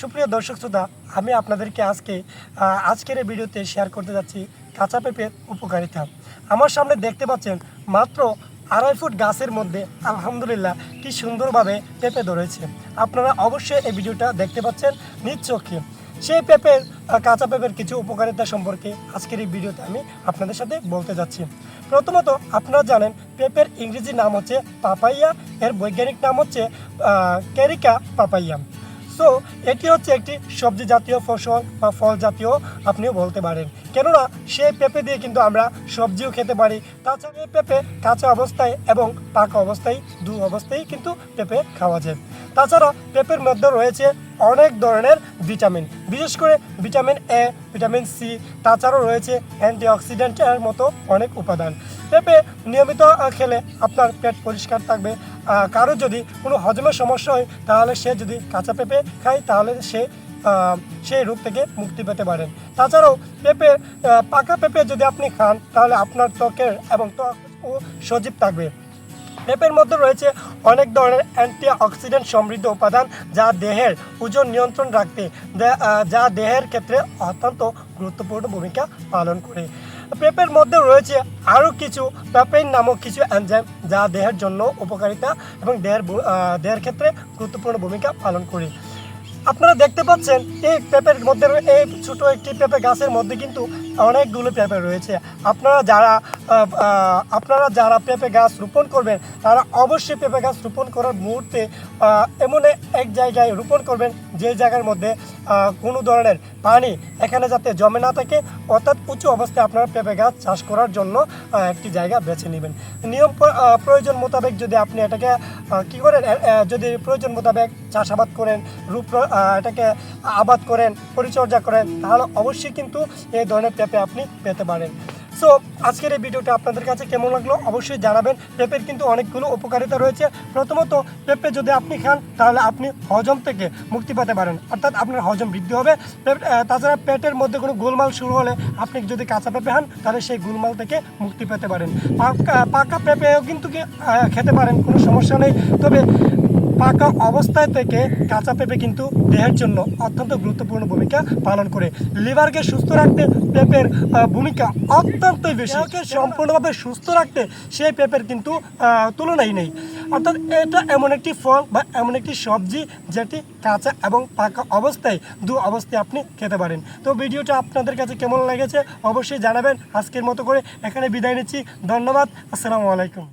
সুপ্রিয় দর্শক শ্রোতা, আমি আপনাদেরকে আজকে আজকের এই ভিডিওতে শেয়ার করতে যাচ্ছি কাঁচা পেঁপের উপকারিতা। আমার সামনে দেখতে পাচ্ছেন মাত্র আড়াই ফুট গাছের মধ্যে, আলহামদুলিল্লাহ, কি সুন্দরভাবে পেঁপে ধরেছে। আপনারা অবশ্যই এই ভিডিওটা দেখতে পাচ্ছেন নিজ সেই পেঁপের কাঁচা পেঁপের কিছু উপকারিতা সম্পর্কে আজকের এই ভিডিওতে আমি আপনাদের সাথে বলতে যাচ্ছি। প্রথমত, আপনারা জানেন পেঁপের ইংরেজি নাম হচ্ছে পাপাইয়া, এর বৈজ্ঞানিক নাম হচ্ছে ক্যারিকা পাপাইয়া। সো এটি হচ্ছে একটি সবজি জাতীয় ফসল বা ফল জাতীয় আপনিও বলতে পারেন। কেননা, সেই পেঁপে দিয়ে কিন্তু আমরা সবজিও খেতে পারি। তাছাড়া এই পেঁপে কাঁচা অবস্থায় এবং পাকা অবস্থায়, দু অবস্থায় কিন্তু পেঁপে খাওয়া যায়। তাছাড়া পেঁপের মধ্যে রয়েছে অনেক ধরনের ভিটামিন। বিশেষ করে ভিটামিন এ ভিটামিন সি তাছাড়াও রয়েছে অ্যান্টিঅক্সিডেন্টের মতো অনেক উপাদান। পেঁপে নিয়মিত খেলে আপনার পেট পরিষ্কার থাকবে কারও যদি কোনো হজমের সমস্যা হয়, তাহলে সে যদি কাঁচা পেঁপে খায়, তাহলে সে সেই রোগ থেকে মুক্তি পেতে পারেন। তাছাড়াও পেঁপে পাকা পেঁপে যদি আপনি খান, তাহলে আপনার ত্বকের এবং ত্বক ও সজীব থাকবে। পেঁপের মধ্যে রয়েছে অনেক ধরনের অ্যান্টি অক্সিডেন্ট সমৃদ্ধ উপাদান যা দেহের ওজন নিয়ন্ত্রণ রাখতে যা দেহের ক্ষেত্রে অত্যন্ত গুরুত্বপূর্ণ ভূমিকা পালন করে। পেঁপের মধ্যে রয়েছে আরও কিছু পেপেইন নামক কিছু এনজাইম যা দেহের জন্য উপকারিতা এবং দেহের দেহের ক্ষেত্রে গুরুত্বপূর্ণ ভূমিকা পালন করে। আপনারা দেখতে পাচ্ছেন, এই পেঁপের মধ্যে এই ছোট একটি পেঁপে গাছের মধ্যে কিন্তু অনেকগুলো পেঁপে রয়েছে। আপনারা যারা আপনারা যারা পেঁপে গাছ রোপণ করবেন, তারা অবশ্যই পেঁপে গাছ রোপণ করার মুহূর্তে এমন এক জায়গায় রোপণ করবেন যে জায়গার মধ্যে কোনো ধরনের পানি এখানে যাতে জমে না থাকে, অর্থাৎ উঁচু অবস্থায় আপনারা পেঁপে গাছ চাষ করার জন্য একটি জায়গা বেছে নেবেন। নিয়ম প্রয়োজন মোতাবেক যদি আপনি এটাকে কি করেন যদি প্রয়োজন মোতাবেক চাষাবাদ করেন, রূপ এটাকে আবাদ করেন, পরিচর্যা করেন, তাহলে অবশ্যই কিন্তু এই ধরনের পেঁপে আপনি পেতে পারেন। সো আজকের এই ভিডিওটা আপনাদের কাছে কেমন লাগল অবশ্যই জানাবেন। পেঁপের কিন্তু অনেকগুলো উপকারিতা রয়েছে। প্রথমত, পেঁপে যদি আপনি খান, তাহলে আপনি হজম থেকে মুক্তি পেতে পারেন। অর্থাৎ আপনার হজম বৃদ্ধি হবে। তাছাড়া পেটের মধ্যে কোনো গোলমাল শুরু হলে আপনি যদি কাঁচা পেঁপে খান, তাহলে সেই গোলমাল থেকে মুক্তি পেতে পারেন। পাকা পাকা পেঁপেও কিন্তু খেতে পারেন, কোনো সমস্যা নেই। তবে পাকা অবস্থায় থেকে কাঁচা পেঁপে কিন্তু দেহের জন্য অত্যন্ত গুরুত্বপূর্ণ ভূমিকা পালন করে। লিভারকে সুস্থ রাখতে পেঁপের ভূমিকা অত্যন্ত বেশি। সম্পূর্ণভাবে সুস্থ রাখতে সেই পেঁপের কিন্তু তুলনাই নেই। অর্থাৎ এটা এমন একটি ফল বা এমন একটি সবজি যেটি কাঁচা এবং পাকা অবস্থায় দু অবস্থায় আপনি খেতে পারেন। তো ভিডিওটা আপনাদের কাছে কেমন লেগেছে অবশ্যই জানাবেন। আজকের মতো করে এখানে বিদায় নিচ্ছি। ধন্যবাদ। আসসালামু আলাইকুম।